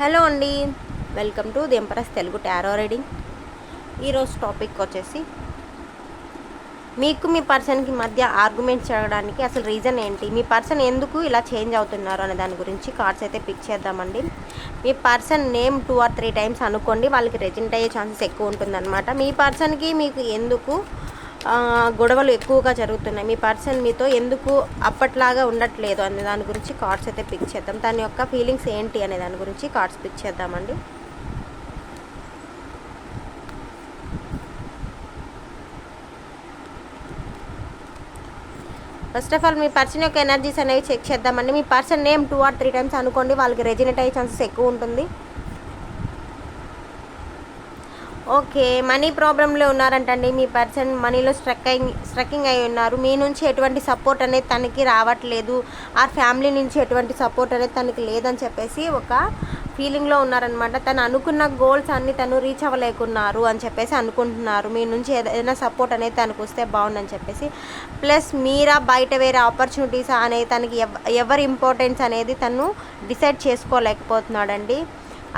Hello అండి. Welcome to the empress Telugu tarot reading ఈరోజు topic వచ్చేసి మీకు మీ పర్సన్కి మధ్య ఆర్గ్యుమెంట్ చేయడానికి అసలు రీజన్ ఏంటి? మీ పర్సన్ ఎందుకు ఇలా చేంజ్ అవుతున్నారు అనే దాని గురించి కార్డ్స్ అయితే పిక్ చేద్దామండి. మీ person name two or three times అనుకోండి వాళ్ళకి రెజెంట్ అయ్యే ఛాన్సెస్ ఎక్కువ ఉంటుందన్నమాట. మీ పర్సన్కి మీకు ఎందుకు గొడవలు ఎక్కువగా జరుగుతున్నాయి. మీ పర్సన్ మీతో ఎందుకు అప్పట్లాగా ఉండట్లేదు అనే దాని గురించి కార్డ్స్ అయితే పిక్ చేద్దాం. దాని యొక్క ఫీలింగ్స్ ఏంటి అనే దాని గురించి కార్డ్స్ పిక్ చేద్దామండి. ఫస్ట్ ఆఫ్ ఆల్ మీ పర్సన్ యొక్క ఎనర్జీస్ అనేవి చెక్ చేద్దామండి. మీ person name two or three times అనుకోండి వాళ్ళకి రెజినేట్ అయ్యే ఛాన్సెస్ ఎక్కువ ఉంటుంది. ఓకే మనీ ప్రాబ్లంలో ఉన్నారంటండి. మీ పర్సన్ మనీలో స్ట్రక్ అయి స్ట్రక్కింగ్ అయి ఉన్నారు. మీ నుంచి ఎటువంటి సపోర్ట్ అనేది తనకి రావట్లేదు. ఆ ఫ్యామిలీ నుంచి ఎటువంటి సపోర్ట్ అనేది తనకి లేదని చెప్పేసి ఒక ఫీలింగ్లో ఉన్నారనమాట. తను అనుకున్న గోల్స్ అన్ని తను రీచ్ అవ్వలేకున్నారు అని చెప్పేసి అనుకుంటున్నారు. మీ నుంచి ఏదైనా సపోర్ట్ అనేది తనకు వస్తే బాగుందని చెప్పేసి. ప్లస్ మీరా బయట వేరే ఆపర్చునిటీస్ అనేది తనకి ఎవ ఎవరి ఇంపార్టెన్స్ అనేది తను డిసైడ్ చేసుకోలేకపోతున్నాడండి.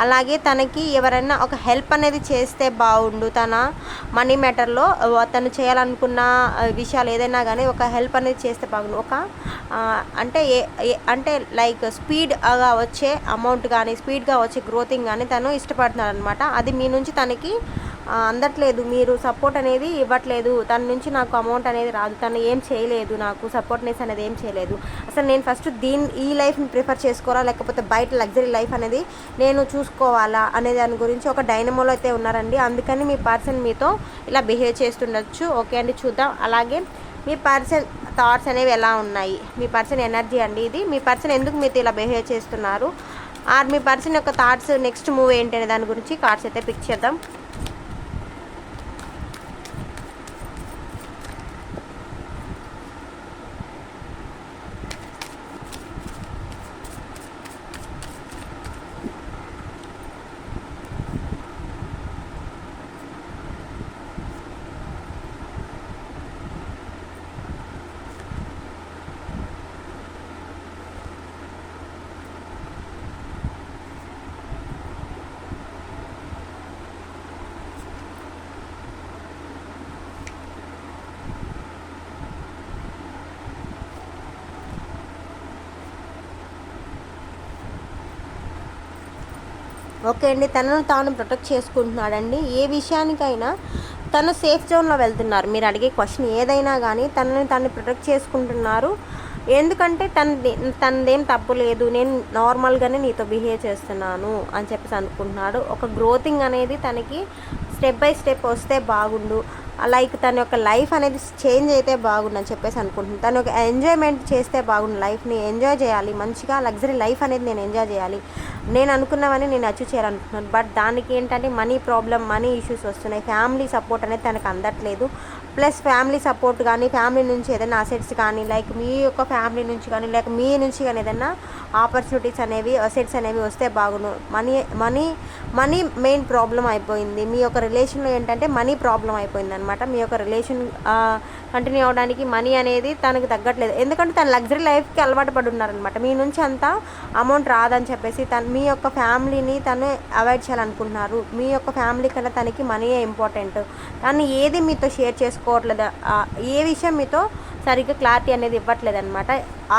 అలాగే తనకి ఎవరైనా ఒక హెల్ప్ అనేది చేస్తే బాగుండు. తన మనీ మ్యాటర్లో తను చేయాలనుకున్న విషయాలు ఏదైనా కానీ ఒక హెల్ప్ అనేది చేస్తే బాగుండు. ఒక అంటే ఏ అంటే లైక్ స్పీడ్గా వచ్చే అమౌంట్ కానీ స్పీడ్గా వచ్చే గ్రోతింగ్ కానీ తను ఇష్టపడుతున్నాడు అనమాట అది మీ నుంచి తనకి అందట్లేదు మీరు సపోర్ట్ అనేది ఇవ్వట్లేదు తన నుంచి నాకు అమౌంట్ అనేది రాదు తను ఏం చేయలేదు నాకు సపోర్ట్నెస్ అనేది ఏం చేయలేదు. అసలు నేను ఫస్ట్ దీని ఈ లైఫ్ని ప్రిఫర్ చేసుకోవాలా లేకపోతే బయట లగ్జరీ లైఫ్ అనేది నేను చూసుకోవాలా అనే దాని గురించి ఒక డైనమోలో అయితే ఉన్నారండి. అందుకని మీ పర్సన్ మీతో ఇలా బిహేవ్ చేస్తుండొచ్చు. ఓకే అండి చూద్దాం. అలాగే మీ పర్సన్ థాట్స్ అనేవి ఎలా ఉన్నాయి? మీ పర్సన్ ఎనర్జీ అండి ఇది. మీ పర్సన్ ఎందుకు మీతో ఇలా బిహేవ్ చేస్తున్నారు? ఆర్ మీ పర్సన్ యొక్క థాట్స్ నెక్స్ట్ మూవ్ ఏంటి అనే దాని గురించి కార్డ్స్ అయితే పిక్ చేద్దాం. ఓకే అండి. తనను తాను ప్రొటెక్ట్ చేసుకుంటున్నాడండి. ఏ విషయానికైనా తను సేఫ్ జోన్లో వెళ్తున్నారు. మీరు అడిగే క్వశ్చన్ ఏదైనా కానీ తనని తను ప్రొటెక్ట్ చేసుకుంటున్నారు. ఎందుకంటే తన తనదేం తప్పు లేదు. నేను నార్మల్గానే నీతో బిహేవ్ చేస్తున్నాను అని చెప్పేసి అనుకుంటున్నాడు. ఒక గ్రోతింగ్ అనేది తనకి స్టెప్ బై స్టెప్ వస్తే బాగుండు. లైక్ తన యొక్క లైఫ్ అనేది చేంజ్ అయితే బాగుందని చెప్పేసి అనుకుంటున్నాను. తను ఒక ఎంజాయ్మెంట్ చేస్తే బాగుండు. లైఫ్ని ఎంజాయ్ చేయాలి. మంచిగా లగ్జరీ లైఫ్ అనేది నేను ఎంజాయ్ చేయాలి. నేను అనుకున్నవని నేను అచీవ్ చేయాలనుకుంటున్నాను. బట్ దానికి ఏంటంటే మనీ ప్రాబ్లం మనీ ఇష్యూస్ వస్తున్నాయి. ఫ్యామిలీ సపోర్ట్ అనేది తనకు అందట్లేదు. ప్లస్ ఫ్యామిలీ సపోర్ట్ కానీ ఫ్యామిలీ నుంచి ఏదైనా అసెట్స్ కానీ లైక్ మీ యొక్క ఫ్యామిలీ నుంచి కానీ లేక మీ నుంచి కానీ ఏదైనా ఆపర్చునిటీస్ అనేవి అసెట్స్ అనేవి వస్తే బాగును. Money money money main problem అయిపోయింది. మీ యొక్క రిలేషన్లో ఏంటంటే మనీ ప్రాబ్లం అయిపోయింది అనమాట మీ యొక్క రిలేషన్ కంటిన్యూ అవడానికి మనీ అనేది తనకు తగ్గట్లేదు. ఎందుకంటే తన లగ్జరీ లైఫ్కి అలవాటు పడి ఉన్నారనమాట మీ నుంచి అంతా అమౌంట్ రాదని చెప్పేసి తను మీ యొక్క ఫ్యామిలీని తను అవాయిడ్ చేయాలనుకుంటున్నారు. మీ యొక్క ఫ్యామిలీ కన్నా తనకి మనీయే ఇంపార్టెంట్ తను ఏది మీతో షేర్ చేసుకోవట్లేదు ఏ విషయం మీతో సరిగ్గా క్లారిటీ అనేది ఇవ్వట్లేదు అనమాట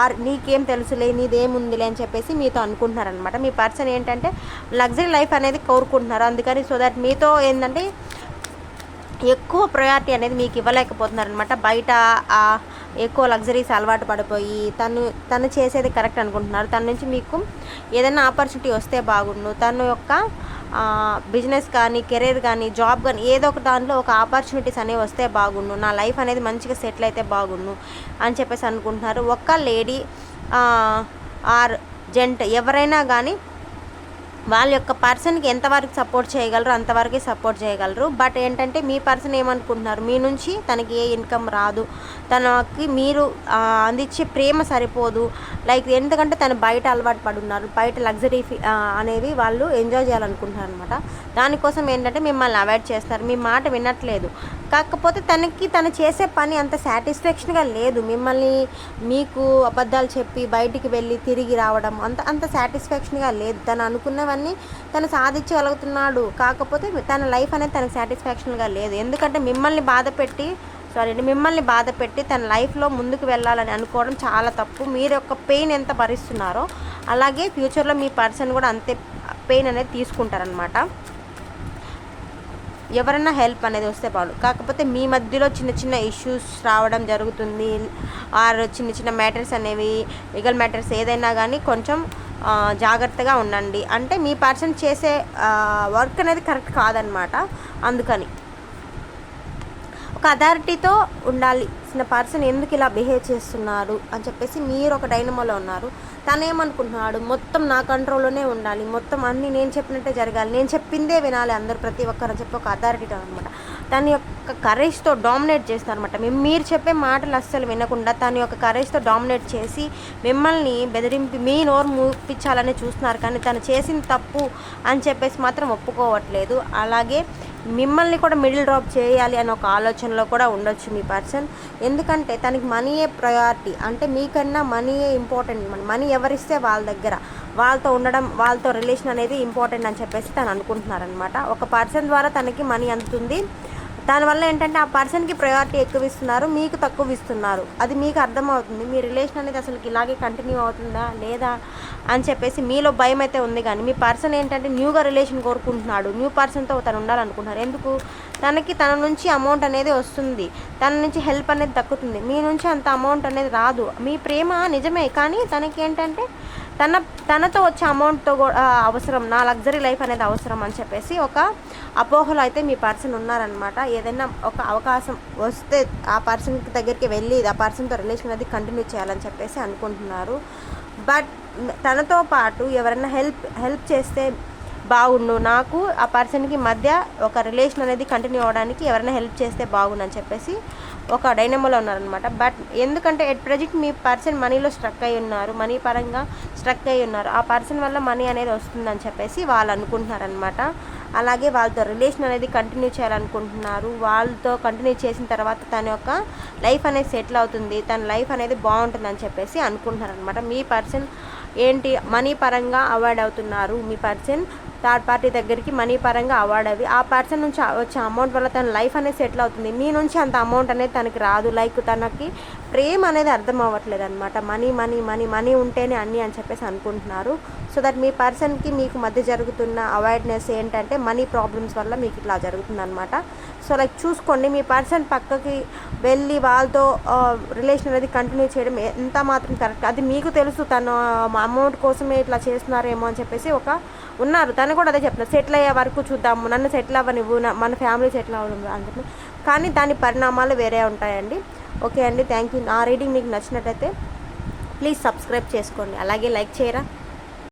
ఆర్ నీకేం తెలుసులే నీదేముందిలే అని చెప్పేసి మీతో అనుకుంటున్నారనమాట మీ పర్సన్ ఏంటంటే లగ్జరీ లైఫ్ అనేది కోరుకుంటున్నారు. అందుకని సో దట్ మీతో ఏంటంటే ఎక్కువ ప్రయారిటీ అనేది మీకు ఇవ్వలేకపోతున్నారు అనమాట బయట ఆ ఎక్కువ లగ్జరీస్ అలవాటు పడిపోయి తను తను చేసేది కరెక్ట్ అనుకుంటున్నారు. తన నుంచి మీకు ఏదైనా ఆపర్చునిటీ వస్తే బాగుండు. తను యొక్క బిజినెస్ కానీ కెరీర్ కానీ జాబ్ కానీ ఏదో ఒక దాంట్లో ఒక ఆపర్చునిటీస్ అనేవి వస్తే బాగుండు. నా లైఫ్ అనేది మంచిగా సెటిల్ అయితే బాగుండు అని చెప్పేసి అనుకుంటున్నారు. ఒక్క లేడీ ఆర్ జెంట్ ఎవరైనా కానీ వాళ్ళ యొక్క పర్సన్కి ఎంతవరకు సపోర్ట్ చేయగలరు అంతవరకే సపోర్ట్ చేయగలరు. బట్ ఏంటంటే మీ పర్సన్ ఏమనుకుంటున్నారు? మీ నుంచి తనకి ఏ ఇన్కమ్ రాదు. తనకి మీరు అందించే ప్రేమ సరిపోదు. లైక్ ఎందుకంటే తను బయట అలవాటు పడి ఉన్నారు బయట లగ్జరీ అనేవి వాళ్ళు ఎంజాయ్ చేయాలనుకుంటున్నారు అనమాట దానికోసం ఏంటంటే మిమ్మల్ని అవాయిడ్ చేస్తారు. మీ మాట వినట్లేదు. కాకపోతే తనకి తను చేసే పని అంత సాటిస్ఫాక్షన్గా లేదు. మిమ్మల్ని మీకు అబద్ధాలు చెప్పి బయటికి వెళ్ళి తిరిగి రావడం అంత అంత సాటిస్ఫాక్షన్గా లేదు. తను అనుకున్నవన్నీ తను సాధించగలుగుతున్నాడు. కాకపోతే తన లైఫ్ అనేది తనకు సాటిస్ఫాక్షన్గా లేదు. ఎందుకంటే మిమ్మల్ని బాధ పెట్టి సారీ మిమ్మల్ని బాధ పెట్టి తన లైఫ్లో ముందుకు వెళ్ళాలని అనుకోవడం చాలా తప్పు. మీరు యొక్క పెయిన్ ఎంత భరిస్తున్నారో అలాగే ఫ్యూచర్లో మీ పర్సన్ కూడా అంతే పెయిన్ అనేది తీసుకుంటారనమాట ఎవరైనా హెల్ప్ అనేది వస్తే బాగుండు. కాకపోతే మీ మధ్యలో చిన్న చిన్న ఇష్యూస్ రావడం జరుగుతుంది. ఆర్ చిన్న చిన్న మ్యాటర్స్ అనేవి లీగల్ మ్యాటర్స్ ఏదైనా కానీ కొంచెం జాగ్రత్తగా ఉండండి. అంటే మీ పర్సన్ చేసే వర్క్ అనేది కరెక్ట్ కాదనమాట. అందుకని. ఒక అథారిటీతో ఉండాలి. చిన్న పర్సన్ ఎందుకు ఇలా బిహేవ్ చేస్తున్నారు అని చెప్పేసి మీరు ఒక డైనమోలో ఉన్నారు. తను ఏమనుకుంటున్నాడు మొత్తం నా కంట్రోల్లోనే ఉండాలి. మొత్తం అన్నీ నేను చెప్పినట్టే జరగాలి. నేను చెప్పిందే వినాలి అందరు ప్రతి ఒక్కరు అని చెప్పి ఒక అథారిటీ అనమాట. తన యొక్క కరేజ్తో డామినేట్ చేస్తారనమాట అనమాట మీరు చెప్పే మాటలు అస్సలు వినకుండా తన యొక్క కరేజ్తో డామినేట్ చేసి మిమ్మల్ని బెదిరింపి మీ నోరు మూపించాలని చూస్తున్నారు. కానీ తను చేసిన తప్పు అని చెప్పేసి మాత్రం ఒప్పుకోవట్లేదు. అలాగే మిమ్మల్ని కూడా మిడిల్ డ్రాప్ చేయాలి అనే ఒక ఆలోచనలో కూడా ఉండొచ్చు మీ పర్సన్ ఎందుకంటే తనకి మనీయే ప్రయారిటీ అంటే మీకన్నా మనీయే ఇంపార్టెంట్ మనీ ఎవరిస్తే వాళ్ళ దగ్గర. వాళ్ళతో ఉండడం వాళ్ళతో రిలేషన్ అనేది ఇంపార్టెంట్ అని చెప్పేసి తను అనుకుంటున్నారనమాట ఒక పర్సన్ ద్వారా తనకి మనీ అందుతుంది. దానివల్ల ఏంటంటే ఆ పర్సన్కి ప్రయారిటీ ఎక్కువ ఇస్తున్నారు మీకు తక్కువ ఇస్తున్నారు అది మీకు అర్థమవుతుంది. మీ రిలేషన్ అనేది అసలు ఇలాగే కంటిన్యూ అవుతుందా లేదా అని చెప్పేసి మీలో భయం అయితే ఉంది కానీ మీ పర్సన్ ఏంటంటే న్యూగా రిలేషన్ కోరుకుంటున్నాడు. న్యూ పర్సన్తో తను ఉండాలనుకుంటున్నారు. ఎందుకు? తనకి తన నుంచి అమౌంట్ అనేది వస్తుంది. తన నుంచి హెల్ప్ అనేది దక్కుతుంది. మీ నుంచి అంత అమౌంట్ అనేది రాదు. మీ ప్రేమ నిజమే కానీ తనకి ఏంటంటే తన తనతో వచ్చే అమౌంట్తో కూడా అవసరం నా లగ్జరీ లైఫ్ అనేది అవసరం అని చెప్పేసి ఒక అపోహలో అయితే మీ పర్సన్ ఉన్నారనమాట ఏదైనా ఒక అవకాశం వస్తే ఆ పర్సన్ దగ్గరికి వెళ్ళి ఆ పర్సన్తో రిలేషన్ అనేది కంటిన్యూ చేయాలని చెప్పేసి అనుకుంటున్నారు. బట్ తనతో పాటు ఎవరైనా హెల్ప్ హెల్ప్ చేస్తే బాగుండు. నాకు ఆ పర్సన్కి మధ్య ఒక రిలేషన్ అనేది కంటిన్యూ అవ్వడానికి ఎవరైనా హెల్ప్ చేస్తే బాగుండు అని చెప్పేసి ఒక డైనమోలో ఉన్నారనమాట బట్ ఎందుకంటే ఎట్ ప్రజెంట్ మీ పర్సన్ మనీలో స్ట్రక్ అయి ఉన్నారు మనీ పరంగా స్ట్రక్ అయి ఉన్నారు ఆ పర్సన్ వల్ల మనీ అనేది వస్తుందని చెప్పేసి వాళ్ళు అనుకుంటున్నారనమాట అలాగే వాళ్ళతో రిలేషన్ అనేది కంటిన్యూ చేయాలనుకుంటున్నారు. వాళ్ళతో కంటిన్యూ చేసిన తర్వాత తన యొక్క లైఫ్ అనేది సెటిల్ అవుతుంది తన లైఫ్ అనేది బాగుంటుందని చెప్పేసి అనుకుంటున్నారు అనమాట మీ పర్సన్ ఏంటి మనీ పరంగా అవాయిడ్ అవుతున్నారు మీ పర్సన్ థర్డ్ పార్టీ దగ్గరికి మనీ పరంగా అవార్డ్ అవి. ఆ పర్సన్ నుంచి వచ్చే అమౌంట్ వల్ల తన లైఫ్ అనేది సెటిల్ అవుతుంది. మీ నుంచి అంత అమౌంట్ అనేది తనకి రాదు. లైక్ తనకి ప్రేమ అనేది అర్థం అవ్వట్లేదు అనమాట మనీ మనీ మనీ మనీ ఉంటేనే అన్నీ అని చెప్పేసి అనుకుంటున్నారు. సో దట్ మీ పర్సన్కి మీకు మధ్య జరుగుతున్న అవాయిడ్నెస్ ఏంటంటే మనీ ప్రాబ్లమ్స్ వల్ల మీకు ఇట్లా జరుగుతుంది అనమాట సో లైక్ చూసుకోండి మీ పర్సన్ పక్కకి వెళ్ళి వాళ్ళతో రిలేషన్ అనేది కంటిన్యూ చేయడం ఎంత మాత్రం కరెక్ట్? అది మీకు తెలుసు తను అమౌంట్ కోసమే ఇట్లా చేస్తున్నారేమో అని చెప్పేసి ఒక ఉన్నారు. తను కూడా అదే చెప్తున్నారు. సెటిల్ అయ్యే వరకు చూద్దాము. నన్ను సెటిల్ అవ్వనివ్వు. నా- మన ఫ్యామిలీ సెటిల్ అవ్వను అని కానీ దాని పరిణామాలు వేరే ఉంటాయండి. ఓకే అండి థ్యాంక్ యూ నా రీడింగ్ మీకు నచ్చినట్టయితే ప్లీజ్ సబ్స్క్రైబ్ చేసుకోండి. అలాగే లైక్ చేయరా.